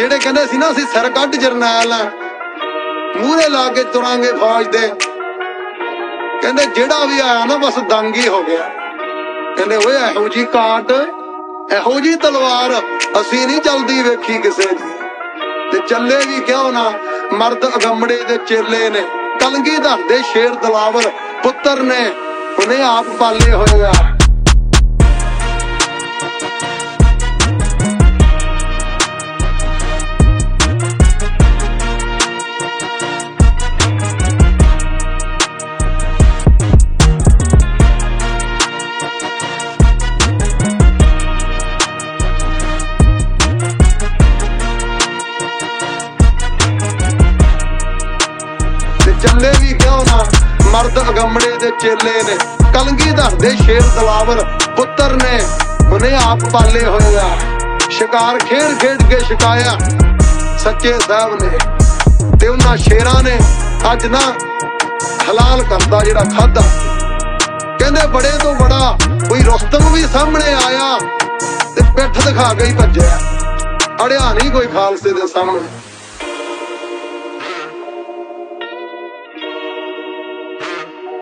ਜਿਹੜੇ ਕਹਿੰਦੇ ਸੀ ਨਾ, ਅਸੀਂ ਸਿਰ ਕੱਢ ਜਰਨੈਲ ਆ। ਮੂਹਰੇ ਲਾ ਕੇ ਤੁਰਾਂਗੇ ਫੌਜ ਦੇ। ਕਹਿੰਦੇ, ਜਿਹੜਾ ਵੀ ਆਇਆ ਨਾ, ਬਸ ਦੰਗ ਹੀ ਹੋ ਗਿਆ। ਕਹਿੰਦੇ, ਓਏ, ਇਹੋ ਜੀ ਕਾਟ, ਇਹੋ ਜੀ ਤਲਵਾਰ, ਅਸੀਂ ਨਹੀਂ ਚਲਦੀ ਵੇਖੀ ਕਿਸੇ ਦੀ। ਤੇ ਚੱਲੇ ਵੀ ਕਿਉਂ ਨਾ? ਮਰਦ ਅਗੰਮੜੇ ਦੇ ਚੇਲੇ ਨੇ। ਕਲਗੀਧਰ ਦੇ ਸ਼ੇਰ ਦਲਾਵਰ ਪੁੱਤਰ ਨੇ। ਉਹਨੇ ਆਪ ਪਾਲੇ ਹੋਏ ਆ। ਚੱਲੇ ਵੀ ਕਿਉਂ ਨਾ? ਮਰਦ ਅਗੰਮੜੇ ਦੇ ਚੇਲੇ ਨੇ। ਕਲਗੀਧਰ ਦੇ ਸ਼ੇਰ ਦਲਾਵਰ ਪੁੱਤਰ ਨੇ। ਉਹਨੇ ਆਪ ਪਾਲੇ ਹੋਏ ਆ। ਸ਼ਿਕਾਰ ਖੇਡ ਖੇਡ ਕੇ ਛਕਾਇਆ ਸੱਚੇ ਸਾਹਿਬ ਨੇ। ਤੇ ਉਹਨਾਂ ਸ਼ੇਰਾਂ ਨੇ ਅੱਜ ਨਾ ਹਲਾਲ ਕਰਦਾ ਜਿਹੜਾ ਖਾਦਾ ਕਹਿੰਦੇ ਬੜੇ ਤੋਂ ਬੜਾ ਕੋਈ ਰੁਸਤਮ ਵੀ ਸਾਹਮਣੇ ਆਇਆ ਤੇ ਪਿੱਠ ਦਿਖਾ ਕੇ ਹੀ ਭੱਜਿਆ। ਅੜਿਆ ਨਹੀਂ ਕੋਈ ਖਾਲਸੇ ਦੇ ਸਾਹਮਣੇ।